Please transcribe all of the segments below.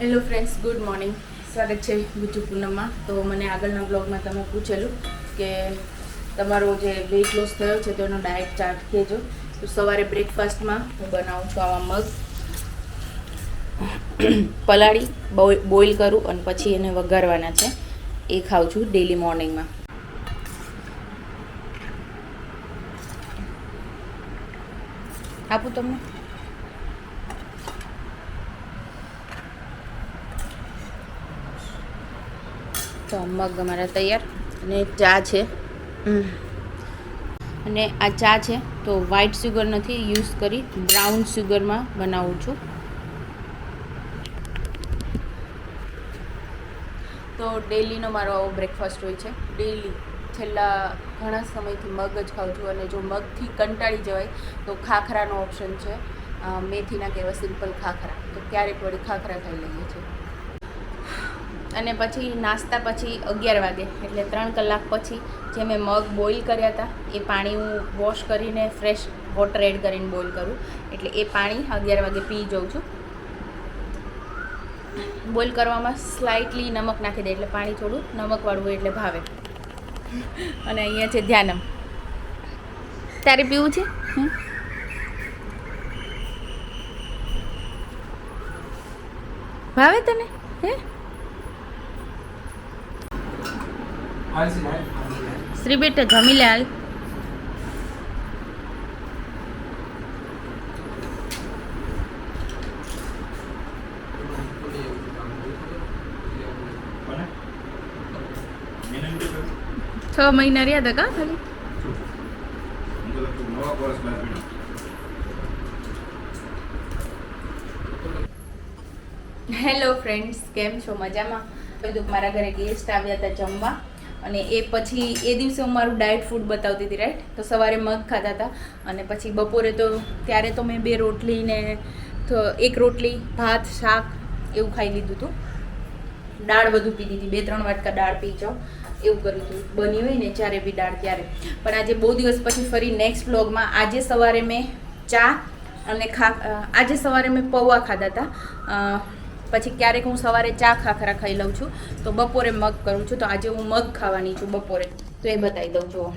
Hello friends good morning સ્વાગત છે બીજું પૂનમમાં. તો મને આગળના બ્લોગમાં તમે પૂછેલું કે તમારો જે વેઇટ લોસ થયો છે, તેનો ડાયટ ચાર્ટ કહેજો. તો સવારે બ્રેકફાસ્ટમાં હું બનાવું છું આવા મગ, પલાળી, બોઇલ કરું અને પછી એને વઘારવાના છે. એ ખાઉં છું ડેલી મોર્નિંગમાં આપું તમને? તો મગ અમારા તૈયાર અને ચા છે. અને આ ચા છે તો વ્હાઈટ સુગર નથી યુઝ કરી બ્રાઉન સુગરમાં બનાવું છું. તો ડેલીનો મારો આવો બ્રેકફાસ્ટ હોય છે. ડેલી છેલ્લા ઘણા સમયથી મગ જ ખાઉં છું અને જો મગથી કંટાળી જવાય તો ખાખરાનો ઓપ્શન છે. મેથીના કહેવા સિમ્પલ ખાખરા. તો ક્યારેક વળી ખાખરા ખાઈ લઈએ છીએ. અને પછી નાસ્તા પછી અગિયાર વાગે, એટલે ત્રણ કલાક પછી જે મેં મગ બોઇલ કર્યા હતા, એ પાણી હું વોશ કરીને ફ્રેશ વોટર એડ કરીને બોઇલ કરું. એટલે એ પાણી અગિયાર વાગે પી જાઉં છું. બોઇલ કરવામાં સ્લાઇટલી નમક નાખી દે, એટલે પાણી થોડું નમકવાળું એટલે ભાવે. અને અહીંયા છે ધ્યાનમ. તારે પીવું છે? ભાવે તને? હે? શ્રી બેટા જમી લે હાલ છ મહિના રહ્યા હતા કા ખાલી? હેલો ફ્રેન્ડ્સ કેમ છો? મજામાં? બધું મારા ઘરે ગેસ્ટ આવ્યા હતા જમવા. અને એ પછી એ દિવસે હું મારું ડાયટ ફૂડ બતાવતી હતી રાઈટ તો સવારે મગ ખાતા હતા અને પછી બપોરે તો ત્યારે તો મેં બે રોટલી ને એક રોટલી, ભાત, શાક એવું ખાઈ લીધું હતું. દાળ બધું પી દીધી બે ત્રણ વાટકા દાળ પી જાઓ, એવું કર્યું હતું. બની હોય ને જ્યારે બી દાળ ત્યારે. પણ આજે બહુ દિવસ પછી ફરી નેક્સ્ટ વ્લોગમાં આજે સવારે મેં ચા અને ખા, આજે સવારે મેં પૌવા ખાધા હતા. પછી ક્યારેક હું સવારે ચા ખાખરા ખાઈ લઉં છું, તો બપોરે મગ કરું છું. તો આજે હું મગ ખાવાની છું બપોરે. તો એ બતાવી દઉં, જુઓ.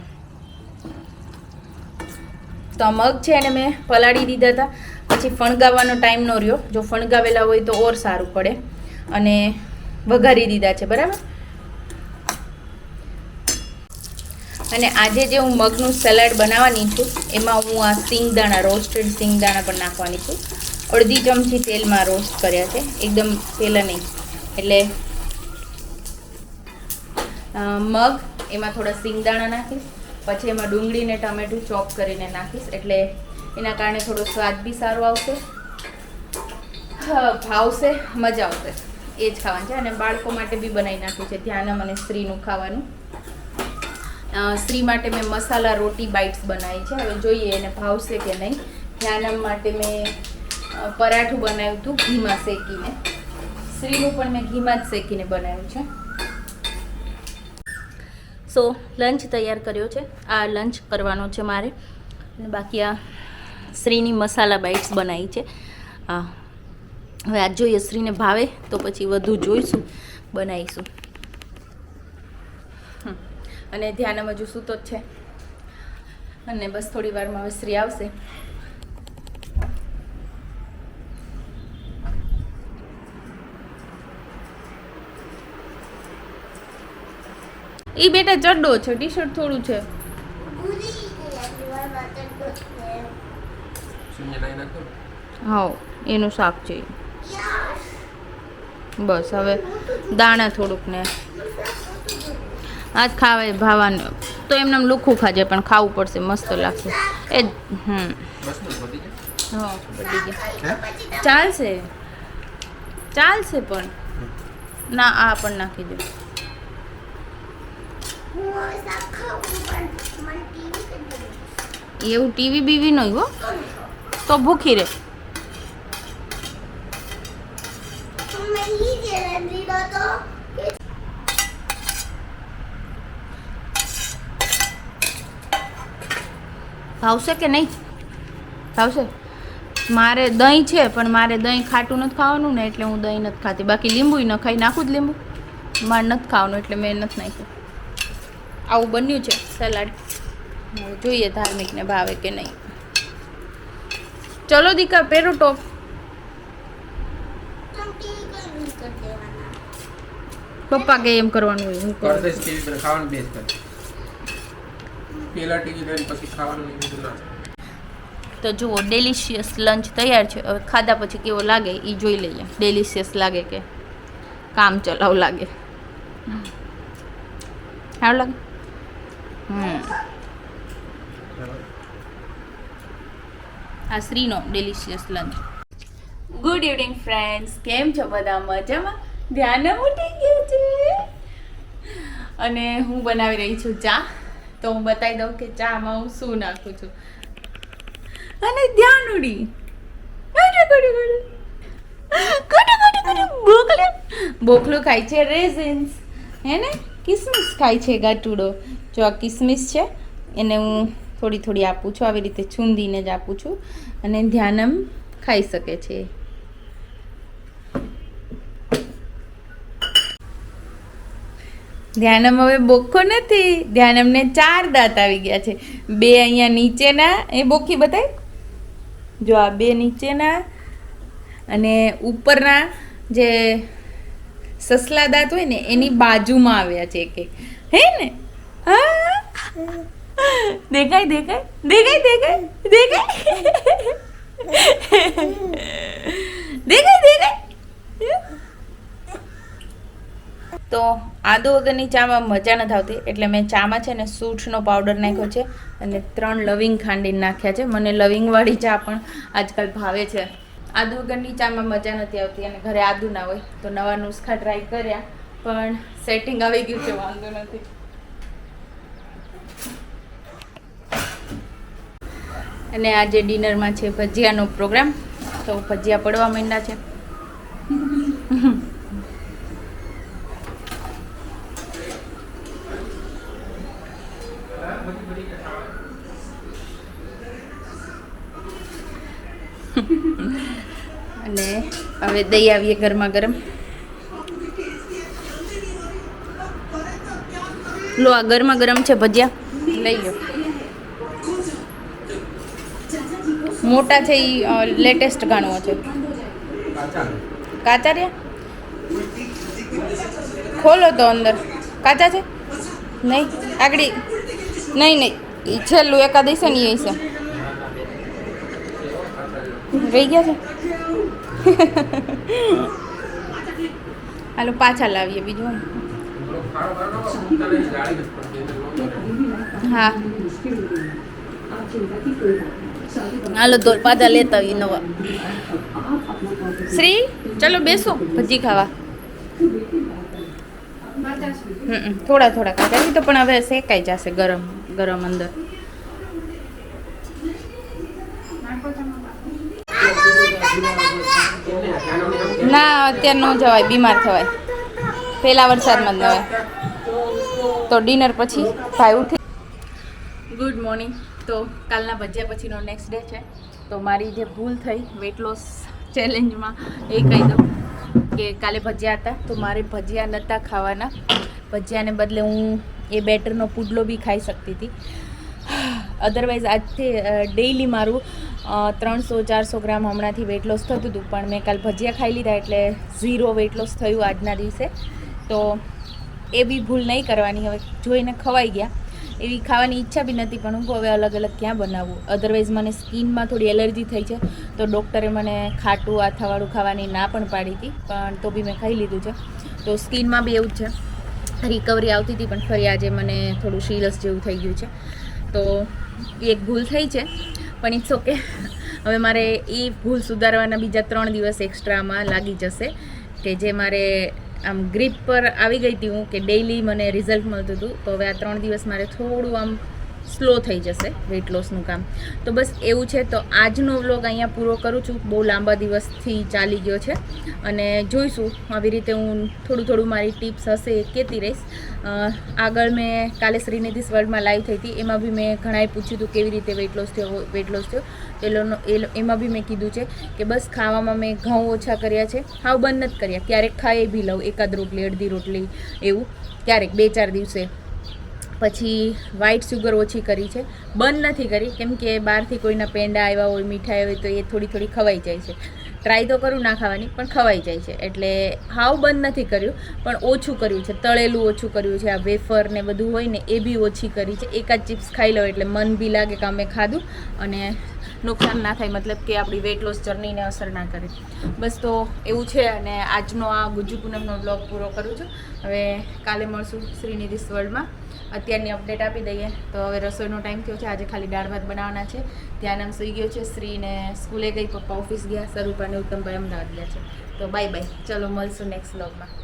તો મગ છે એને મેં પલાળી દીધા હતા. પછી ફણગાવવાનો ટાઈમ ન રહ્યો. જો ફણગાવેલા હોય તો ઓર સારું પડે. અને વઘારી દીધા છે, બરાબર? અને આજે જે હું મગનું સલાડ બનાવવાની છું, એમાં હું આ સિંગદાણા રોસ્ટેડ સિંગદાણા પણ નાખવાની છું. અડધી ચમચી તેલમાં રોસ્ટ કર્યા છે. એકદમ પહેલાં નહીં. એટલે મગ, એમાં થોડા સિંગદાણા નાખીશ. પછી એમાં ડુંગળી ને ટમેટું ચોપ કરીને નાખીશ. એટલે એના કારણે થોડો સ્વાદ બી સારો આવશે. ભાવશે, મજા આવશે. એ જ ખાવાનું છે. અને બાળકો માટે બી બનાવી નાખ્યું છે. ધ્યાનમ અને સ્ત્રીનું ખાવાનું. સ્ત્રી માટે મેં મસાલા રોટી બાઇટ્સ બનાવી છે. હવે જોઈએ એને ભાવશે કે નહીં. ધ્યાનમ માટે મેં પરાઠું બનાવ્યું હતું ઘીમાં શેકીને. શ્રીનું પણ મેં ઘીમાં જ શેકીને બનાવ્યું છે. સો લંચ તૈયાર કર્યો છે. આ લંચ કરવાનો છે મારે. અને બાકી આ શ્રીની મસાલા બાઇટ્સ બનાવી છે. હવે આજ જોઈએ શ્રીને ભાવે તો પછી વધુ જોઈશું બનાવીશું. અને ધ્યાન હજુ સૂતો જ છે. અને બસ થોડી વારમાં હવે શ્રી આવશે. એ બેટા ચડ્ડો છે ટી શર્ટ થોડું છે. હા એનું શાક છે બસ હવે દાણા થોડુંક ને. આજ ખાવે ભાવાનું તો એમને લુખું ખાજે પણ ખાવું પડશે મસ્ત લાગશે. એ હમ. ચાલશે. ચાલશે પણ. ના આ પણ નાખી દે. એવું ટીવી બીવી નહીં હો. તો ભૂખી રહે ભાવશે કે નહીં? ભાવશે. મારે દહીં છે, પણ મારે દહીં ખાટું નથી ખાવાનું ને એટલે હું દહીં નથી ખાતી. બાકી લીંબુ ન ખાઈ, નાખું જ લીંબુ. મારે નથી ખાવાનું, એટલે મેં નથી નાખ્યું. આવું બન્યું છે સલાડ? જોઈએ ધાર્મિકને ભાવે કે નહીં. ચલો દીકા પહેરો ટોપ. પપ્પા કે એમ કરવાનું હોય હું કરું. ખાવાનું બેસ કર. પેલા ટીવી કરીને પછી ખાવાનું નહીં. તો જુઓ ડેલિશિયસ લંચ તૈયાર છે. હવે ખાધા પછી કેવો લાગે એ જોઈ લઈએ. ડેલિશિયસ લાગે કે કામ ચલાવ લાગે. સારું લાગે? આ શ્રીનો delicious lunch good evening friends કેમ છો બધા? મજામાં? ધ્યાન ઉઠી ગયું છે? અને હું બનાવી રહી છું ચા. તો હું બતાવી દઉં કે ચામાં હું શું નાખું છું. અને ધ્યાન ઉડી. બોકલો ખાય છે, રેઝિન્સ. હે ને? કિસમિસ ખાય છે ગાટુડો જો આ કિસમિસ છે, એને હું થોડી થોડી આપું છું, આવી રીતે છૂંદીને જ આપું છું. અને ધ્યાનમ ખાઈ શકે છે. ધ્યાનમ હવે બોખો નથી. ધ્યાનમને ચાર દાંત આવી ગયા છે. બે અહીંયા નીચેના, એ બોખી બતાય? જો આ બે નીચેના અને ઉપરના જે સસલા દાંત હોય ને, એની બાજુમાં આવ્યા છે એક હે ને? દેખાય દેખાય? દેખાય દેખાય? દેખાય? દેખાય દેખાય? તો આદુ વગરની ચામાં મજા નથી આવતી, એટલે મેં ચામાં છે ને સૂઠનો પાવડર નાખ્યો છે અને ત્રણ લવિંગ ખાંડીને નાખ્યા છે. મને લવિંગવાળી ચા પણ આજકાલ ભાવે છે. આદુ વગરની ચામાં મજા નથી આવતી અને ઘરે આદુ ના હોય, તો નવા નુસ્ખા ટ્રાય કર્યા, પણ સેટિંગ આવી ગયું છે, વાંધો નથી. અને આજે ડિનરમાં છે ભજીયાનો પ્રોગ્રામ તો ભજીયા પડવા માંડ્યા છે. અને હવે દહીં આવીએ ગરમા ગરમ. લો, આ ગરમા ગરમ છે ભજીયા. લઈ લો. મોટા છે એ લેટેસ્ટ ગાણું છે. કાચા રહ્યા? ખોલો તો અંદર. કાચા છે? નહીં. આગળ. નહીં નહીં. છેલ્લું એકાદ હશે ને એ હશે. રહી ગયા છે? હાલો, પાછા લાવીએ બીજું હું. હાલો પાછા લેતા આવીએ નવા. શ્રી, ચલો બેસો, ભજી ખાવા. થોડા થોડા ખાતા તો પણ હવે શેકાઈ જશે ગરમ ગરમ અંદર. ના, અત્યારે ન જવાય, બીમાર થવાય. પહેલાં વરસાદમાં જ નવાય. તો ડિનર પછી ભાઈ ઉઠી. ગુડ મોર્નિંગ તો કાલના ભજીયા પછીનો નેક્સ્ટ ડે છે. તો મારી જે ભૂલ થઈ વેટ લોસ ચેલેન્જમાં એ કહી દઉં કે કાલે ભજીયા હતા. તો મારે ભજીયા નહોતા ખાવાના. ભજીયાને બદલે હું એ બેટરનો પુડલો બી ખાઈ શકતી હતી. અધરવાઇઝ આજથી ડેઈલી મારું ત્રણસો, ચારસો ગ્રામ હમણાંથી વેટ લોસ થતું હતું, પણ મેં કાલ ભજીયા ખાઈ લીધા એટલે ઝીરો વેટ લોસ થયું આજના દિવસે. તો એ બી ભૂલ નહીં કરવાની, હવે જોઈને ખવાઈ ગયા. એવી ખાવાની ઈચ્છા બી નથી, પણ હું હવે અલગ અલગ ક્યાં બનાવવું અધરવાઇઝ મને સ્કિનમાં થોડી એલર્જી થઈ છે. તો ડૉક્ટરે મને ખાટું, આથાવાળું ખાવાની ના પણ પાડી હતી, પણ તો બી મેં ખાઈ લીધું છે. તો સ્કિનમાં બી એવું જ છે. રિકવરી આવતી હતી, પણ ફરી આજે મને થોડું શીલસ જેવું થઈ ગયું છે. તો એક ભૂલ થઈ છે, પણ ઇટ્સ ઓકે હવે મારે એ ભૂલ સુધારવાના બીજા ત્રણ દિવસ એક્સ્ટ્રામાં લાગી જશે કે જે મારે આમ ગ્રીપ પર આવી ગઈ હતી હું કે ડેઈલી મને રિઝલ્ટ મળતું હતું, તો હવે આ ત્રણ દિવસ મારે થોડું આમ સ્લો થઈ જશે વેઇટ લોસનું કામ. તો બસ એવું છે, તો આજનો વ્લોગ અહીંયા પૂરો કરું છું. બહુ લાંબા દિવસથી ચાલી ગયો છે. અને જોઈશું આવી રીતે હું થોડું થોડું મારી ટિપ્સ હશે એ કહેતી રહીશ. આગળ મેં કાલે શ્રીનિધિસ વર્લ્ડમાં લાઈવ થઈ હતી. એમાં બી મેં ઘણાએ પૂછ્યું હતું કેવી રીતે વેઇટ લોસ થયો વેઇટ લોસ થયો. તો એ લોનો એમાં બી મેં કીધું છે કે બસ ખાવામાં મેં ઘઉં ઓછા કર્યા છે. હાવ બંધ નથી કર્યા. ક્યારેક ખાઈ બી લઉં. એકાદ રોટલી, અડધી રોટલી એવું. ક્યારેક બે ચાર દિવસે. પછી વ્હાઇટ સુગર ઓછી કરી છે. બંધ નથી કરી, કેમ કે બહારથી કોઈના પેંડા આવ્યા હોય, મીઠાઈ હોય, તો એ થોડી થોડી ખવાઈ જાય છે. ટ્રાય તો કરું, ના ખાવાની, પણ ખવાઈ જાય છે. એટલે હાવ બંધ નથી કર્યું, પણ ઓછું કર્યું છે. તળેલું ઓછું કર્યું છે. આ વેફર ને બધું હોય ને, એ બી ઓછી કરી છે. એકાદ ચિપ્સ ખાઈ લો એટલે મન બી લાગે કે અમે ખાધું. અને નુકસાન ના થાય, મતલબ કે આપણી વેઇટ લોસ જર્નીને અસર ના કરે. બસ તો એવું છે અને આજનો આ ગુજ્જુ પૂનમનો બ્લોગ પૂરો કરું છું. હવે કાલે મળશું શ્રીનિધિસ વર્લ્ડમાં અત્યારની અપડેટ આપી દઈએ. તો હવે રસોઈનો ટાઈમ થયો છે. આજે ખાલી દાળ ભાત બનાવવાના છે. ત્યાં નામ સુઈ ગયો છે શ્રીને સ્કૂલે ગઈ, પપ્પા ઓફિસ ગયા સ્વરૂપ અને ઉત્તમભાઈ અમદાવાદ ગયા છે. તો બાય બાય ચલો, મળશું નેક્સ્ટ બ્લોગમાં